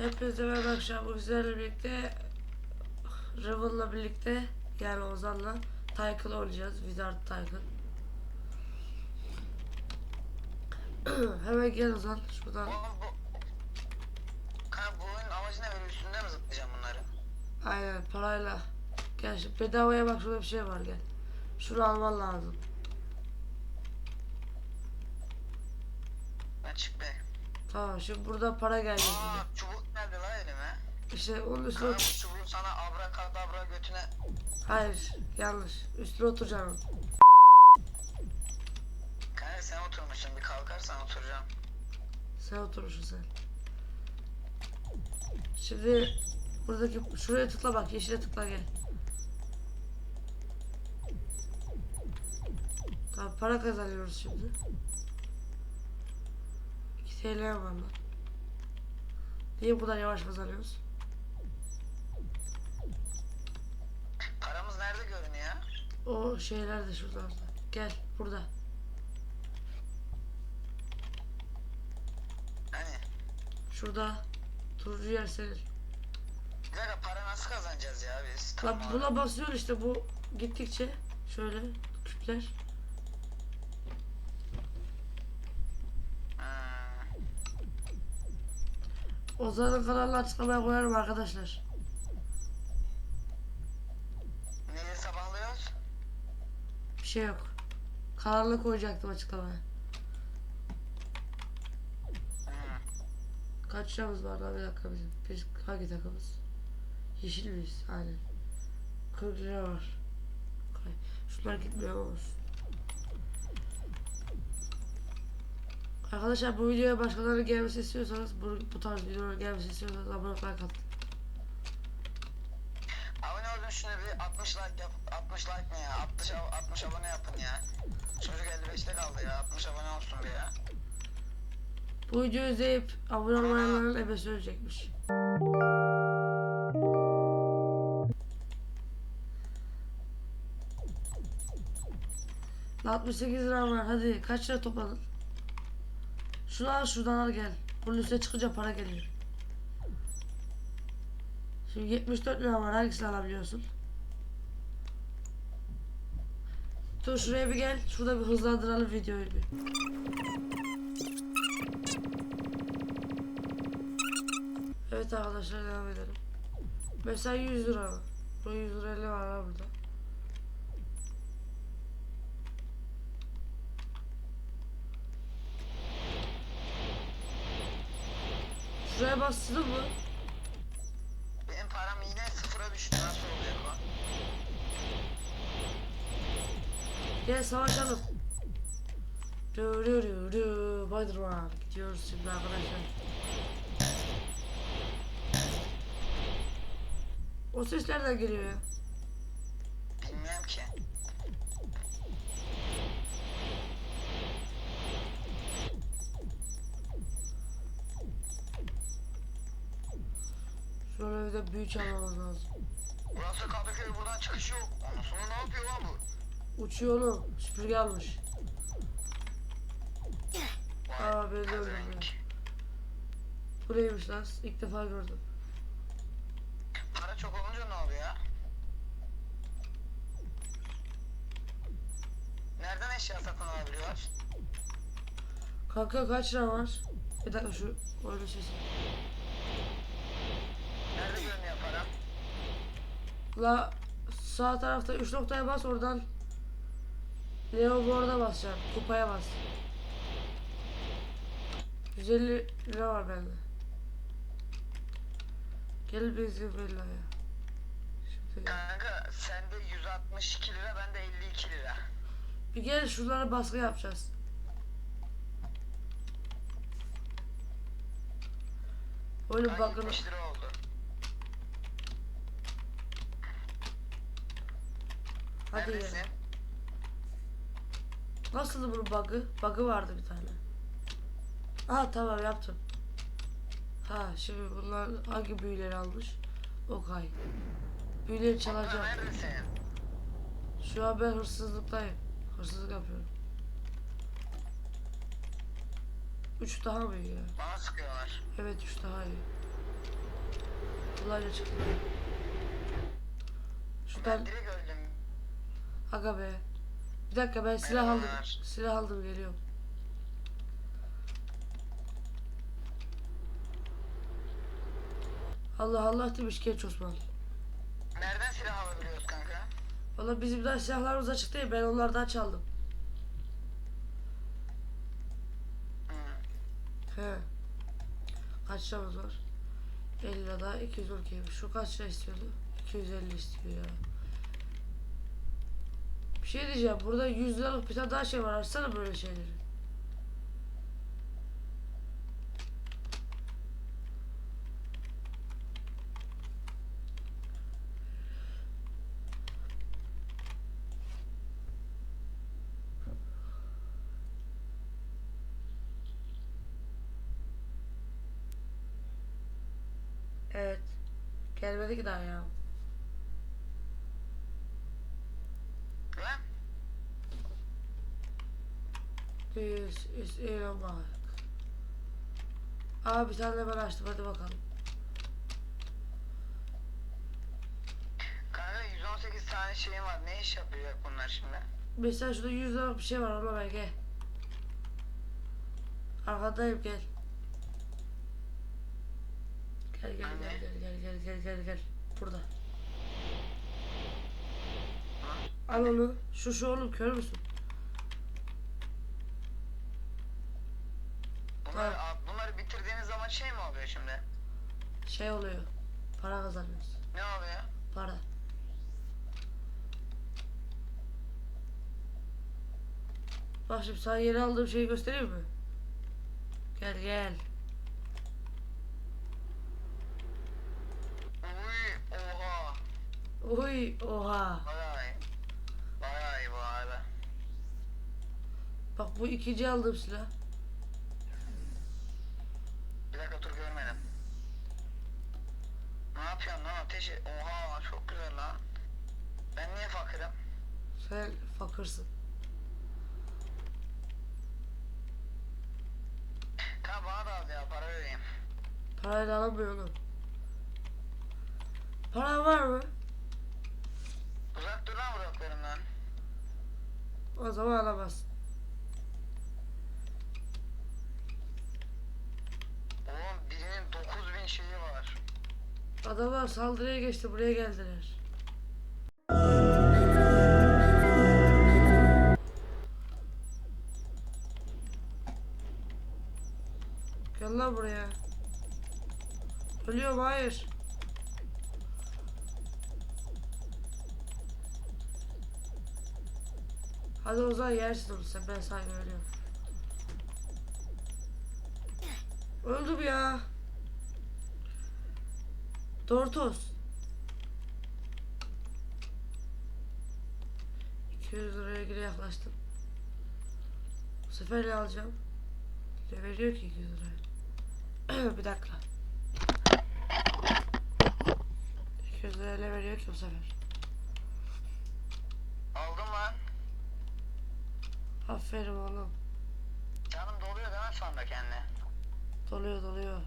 Hepinize merhaba akşam bu sizlerle birlikte Riven'la birlikte yani Ozan'la Tycoon oynayacağız. Wizard Tycoon. Hemen gel Ozan şuradan. Oğlum bu... Kanka bu oyunun amacı ne böyle üstünde mi zıplayacağım bunları? Aynen parayla. Gel şimdi bedavaya bak şurada bir şey var gel. Şunu alman lazım. Ben çık be. Tamam şimdi burada para bize. Aa çubuk geldi lan elime. İşte onun üstüne Kanka bu çubuğu sana abrakadabra götüne... Hayır yanlış. Üstüne oturacaksın. Kanka sen oturmuşsun bir kalkarsan oturacağım. Sen oturmuşsun sen. Şimdi buradaki şuraya tıkla bak yeşile tıkla gel. Tamam para kazanıyoruz şimdi. 2 TL lan. Niye bu kadar yavaş kazanıyoruz? Paramız nerede görünüyor? O şeyler de şuralarda. Gel burada. Hani? Şurada. Turuncu yer senin. Bir dakika para nasıl kazanacağız ya biz? Lan Tam buna basıyorsun işte bu gittikçe şöyle küpler. Ha. Ozan'ın kanalına açıklamaya koyarım arkadaşlar. Neyi sabahlıyoruz? Bir şey yok. Kanalına koyacaktım açıklamaya. Kaç liramız var daha bir dakika bizim. Biz hangi takımız? Yeşil miyiz? Aynen. 40 lira var. Şunlar gitmiyor olsun. Arkadaşlar bu videoya başkalarının gelmesi istiyorsanız bu, bu tarz videoların gelmesi istiyorsanız abone olmayı atın. Abone olun şuna bir 60 like yap. 60 like ne ya? 60, ab- 60 abone yapın ya. Çocuk 55'te kaldı ya. 60 abone olsun bir ya. Bu videoyu izleyip abone olmayanların ebesi ölecekmiş. Lan 68 lira var hadi kaç lira topladın? Şunu al şuradan al gel. Bunun üstüne çıkınca para geliyor. Şimdi 74 lira var hangisini alabiliyorsun? Dur şuraya bir gel. Şurada bir hızlandıralım videoyu bir. Evet arkadaşlar devam edelim. Mesela 100 lira. Bu 100 lira ne var ha burada? Şuraya bastın mı? Benim param yine sıfıra düştü. Nasıl olacak o? Gel savaşalım. Du du du du. Spider-Man. Gidiyoruz şimdi arkadaşlar. O ses nereden geliyor ya? Şöyle bir de büyük almamız lazım. Burası Kadıköy buradan çıkış yok. Ondan sonra ne yapıyor lan bu? Uçuyor oğlum. Süpürge almış. Aa, beni öldürdü. Bu neymiş lan? İlk defa gördüm. Para çok olunca ne oluyor ya? Nereden eşya satın alabiliyorlar? Kanka kaç lira var? Bir dakika şu oyunu sesi. Nerede görünüyor para? La sağ tarafta 3 noktaya bas oradan Leo Board'a basacaksın. Kupaya bas. 150 lira var bende. Gel benzin ver la ya. Şimdi Kanka sende 162 lira bende 52 lira. bir gel şuralara baskı yapacağız. Kanka bakını 70 lira oldu. Hadi ya. Neredesin? Nasıldı bunun bug'ı? Bug'ı vardı bir tane. Aha tamam yaptım. Ha şimdi bunlar hangi büyüleri almış? Okay. Büyüleri çalacağım. neredesin? Şu an ben hırsızlıktayım. Hırsızlık yapıyorum. Üç daha mı iyi ya? Bana sıkıyorlar. Evet üç daha iyi. Kolayca çıktı. Ben Şuradan direkt öldüm. Aga be. Bir dakika ben silah aldım. Merhabalar. Silah aldım geliyorum. Allah Allah demiş genç Osman. Nereden silah alabiliyoruz kanka? Valla bizim daha silahlarımız açık değil. Ben onlardan çaldım. Hı. He. Kaç liramız var? 50 lira daha 212'ymiş. Şu kaç lira istiyordu? 250 istiyor ya. Bir şey diyeceğim. Burada 100 liralık bir tane daha şey var. Açsana böyle şeyleri. Evet. Gelmedi ki daha ya. This is Elon Musk. Abi bir tane ben açtım hadi bakalım. Kanka 118 tane şeyim var. Ne iş yapacak bunlar şimdi? Mesela şurada 100 liralık bir şey var ona ver gel. Arkadayım gel. Gel gel gel gel gel gel gel gel gel. Burada. Al onu. Şu şu oğlum kör müsün? Bunlar, Ha. a- bunları bitirdiğiniz zaman şey mi oluyor şimdi? Şey oluyor. Para kazanıyoruz. Ne oluyor? Para. Bak şimdi sana yeni aldığım şeyi göstereyim mi? Gel gel. Uy oha. Uy oha. Bayağı iyi. Bayağı iyi bu arada. Bak bu ikinci aldığım silah. Bir dakika dur görmedim. Ne yapıyorsun lan ateş? Oha çok güzel lan. Ben niye fakirim? Sen fakırsın. Kanka bana da al ya para vereyim. Parayla alamıyor oğlum. Para var mı? Uzak dur lan buraklarımdan. O zaman alamazsın. Oğlum birinin 9000 şeyi var. Adamlar saldırıya geçti buraya geldiler. Gel lan buraya. Ölüyorum hayır. Hadi o zaman yersin onu sen ben sana ölüyorum. Öldüm ya. Dortos. 200 liraya geri yaklaştım. Bu sefer ne alacağım? Ne veriyor ki 200 liraya? bir dakika. 200 liraya ne veriyor ki bu sefer? Aldım lan. Aferin oğlum. Canım doluyor değil mi şu anda kendine? Doluyor doluyor.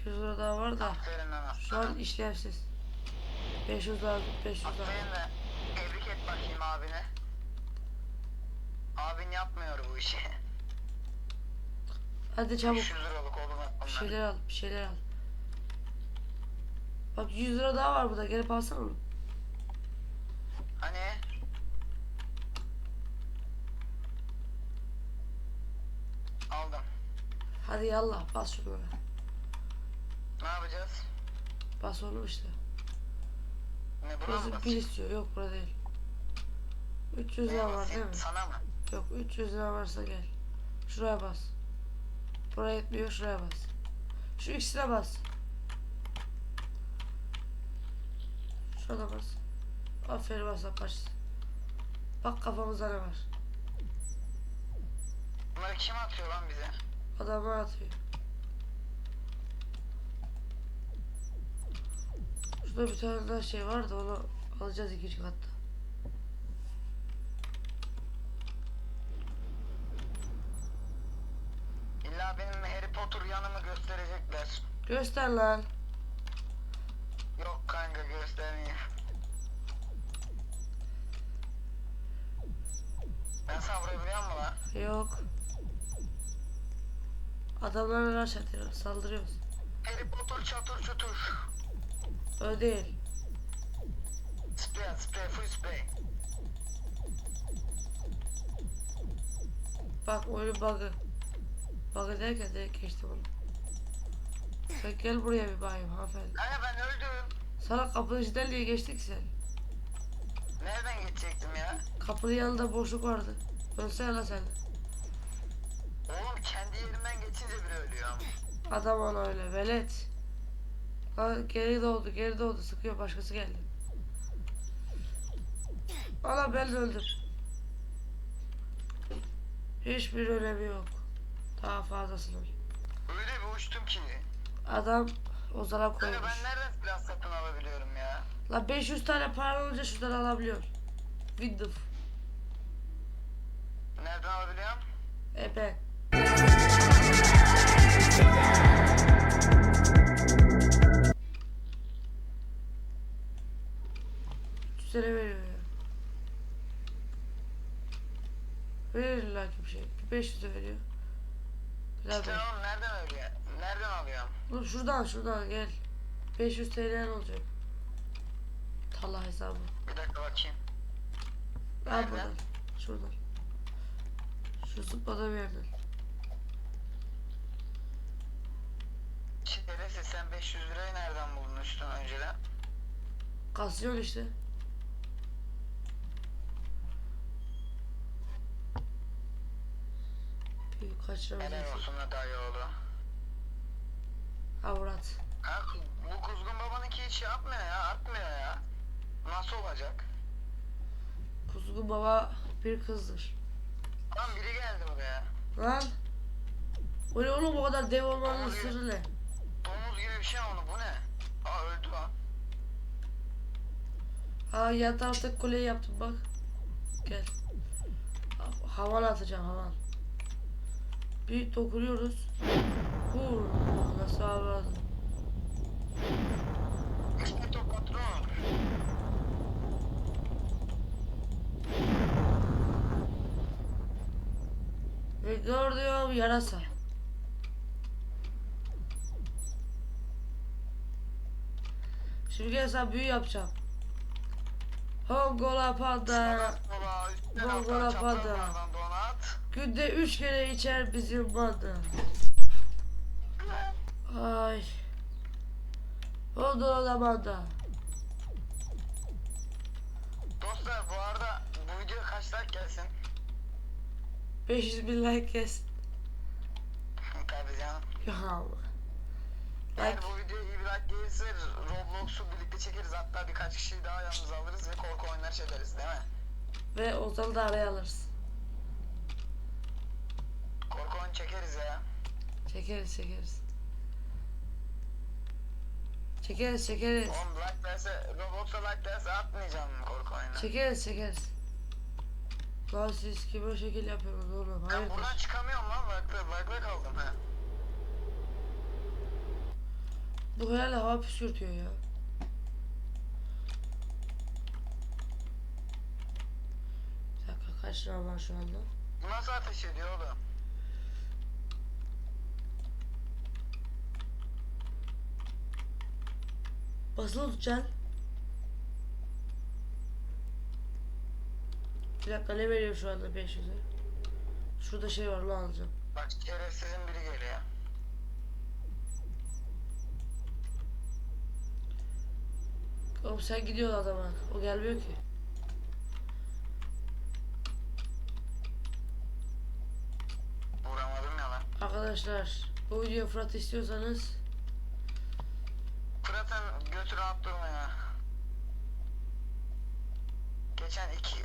200 lira daha var da Aferin şu an işlevsiz. 500 lazım 500 lazım. Aferin de tebrik et bakayım abine. Abin yapmıyor bu işi. Hadi çabuk. 500 liralık oğlum Bir bunlar. şeyler al, bir şeyler al. Bak 100 lira daha var burada. Gelip alsana onu. Hani? Aldım. Hadi yallah bas şunu. Ne yapacağız? Bas onu işte. Ne buna mı Burası bir basayım? istiyor. Yok burada değil. 300 Neye lira var değil basayım? mi? Sana mı? Yok 300 lira varsa gel. Şuraya bas. Buraya yetmiyor şuraya bas. Şu ikisine bas. Şurada bas. Aferin bas yaparsın. Bak kafamızda ne var. Bunları kim atıyor lan bize? Adamlar atıyor. Şurada bir tane daha şey var da onu alacağız ikinci katta. İlla benim Harry Potter yanımı gösterecekler. Göster lan. Yok kanka göstermeyeyim. Ben sana vurabiliyor muyum lan? Yok. Adamlar rush atıyor. Saldırıyoruz. Harry Potter çatır çutur. Öyle değil. Sprey at sprey full spray. Bak oyun bug'ı. Bug'ı derken direkt geçtim onu. Sen gel buraya bir bayım hanımefendi. Kanka ben öldüm. Sana kapının içinden diye geçtik sen. Nereden gidecektim ya? Kapının yanında boşluk vardı. Ölsene lan sen. Oğlum kendi yerimden geçince bile ölüyor. Adam ona öyle velet. Ha, geri doğdu geri doğdu sıkıyor başkası geldi. Ana ben öldüm. Hiçbir önemi yok. Daha fazlasını. Öyle bir uçtum ki. Adam Ozan'a koymuş. ben nereden silah satın alabiliyorum ya? La 500 tane para olunca şuradan alabiliyor. Windows. Nereden alabiliyorum? E ben. Üstüne veriyor ya. Verir illa ki bir şey. Bir 500 de veriyor. Daha İşte ver. oğlum nereden ölüyor? Nereden alıyorum? Oğlum şuradan şuradan gel. 500 TL olacak. Talla hesabı. Bir dakika bakayım. Al Nereden? buradan. Şuradan. Şu zıplada bir yerden. Şerefsiz sen 500 lirayı nereden buldun üstün önceden? Kasıyor işte. Bir kaçıramayacağız. Helal olsun da dayı oğlu. Avrat. Ha, bu kuzgun babanınki hiç yapmıyor ya, artmıyor ya. Nasıl olacak? Kuzgun baba bir kızdır. Lan biri geldi buraya. Lan. O ne oğlum o kadar dev olmanın sırrı ne? Domuz gibi bir şey onu bu ne? Aa öldü lan. Ha yan tarafta kuleyi yaptım bak. Gel. Ha- Havan atacağım havan. Bir dokunuyoruz. Vur. Nasıl patron. Ve gördüğüm yarasa. Şimdi sana büyü yapacağım. Hongola panda. Kola, üstten Günde üç kere içer bizim banda. Ay. Oldu o zaman da. Dostlar bu arada bu video kaç like gelsin? 500 bin like kes. Tabii canım. Ya Allah. Eğer Like. bu videoya iyi bir like gelirse Roblox'u birlikte çekeriz. Hatta birkaç kişiyi daha yanımıza alırız ve korku oyunları çekeriz değil mi? Ve Ozan'ı da araya alırız. Oyunu çekeriz ya. Çekeriz çekeriz. Çekeriz çekeriz. Oğlum like derse, Roblox'a like derse atmayacağım korku oyunu. Çekeriz çekeriz. Lan siz kim o şekil yapıyorsunuz oğlum? Ben Hayırdır? buradan çıkamıyorum lan. Like'la like'la kaldım ha. Bu herhalde hava püskürtüyor ya. Bir dakika kaç lira var şu anda? Nasıl ateş ediyor oğlum? Basılı tutacaksın. Bir dakika ne veriyor şu anda 500'e? Şurada şey var lan alacağım. Bak şerefsizin biri geliyor. Oğlum sen gidiyorsun adama. O gelmiyor ki. Vuramadım ya lan. Arkadaşlar bu video Fırat istiyorsanız Götü rahat durmuyor. Geçen iki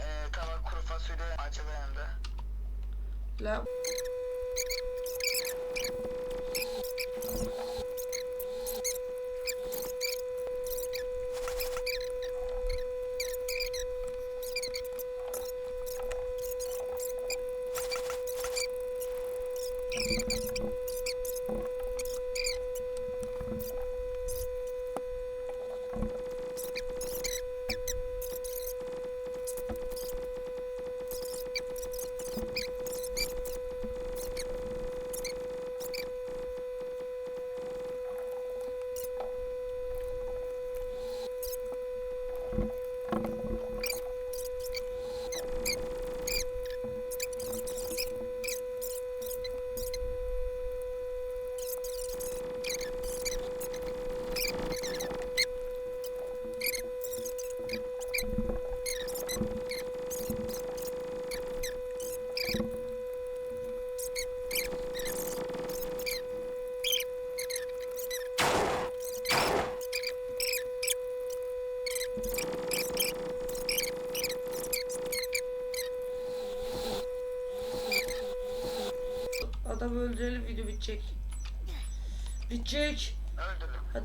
e, tabak kuru fasulye acılı hem la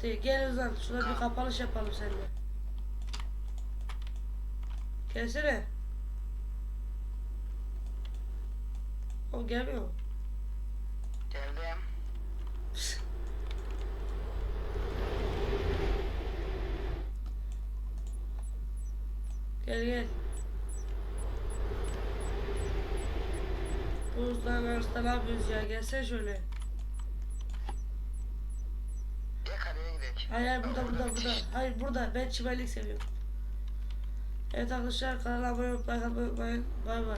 Hadi gel Ozan. Şuna bir kapanış yapalım seninle. Gelsene. O gelmiyor mu? Geldim. Gel gel. Buzdan arasında ne yapıyoruz ya? Gelsene şöyle. Hayır hayır burada burada burada. Hayır burada. Ben çimenlik seviyorum. Evet arkadaşlar kanala abone olmayı unutmayın. Bay bay.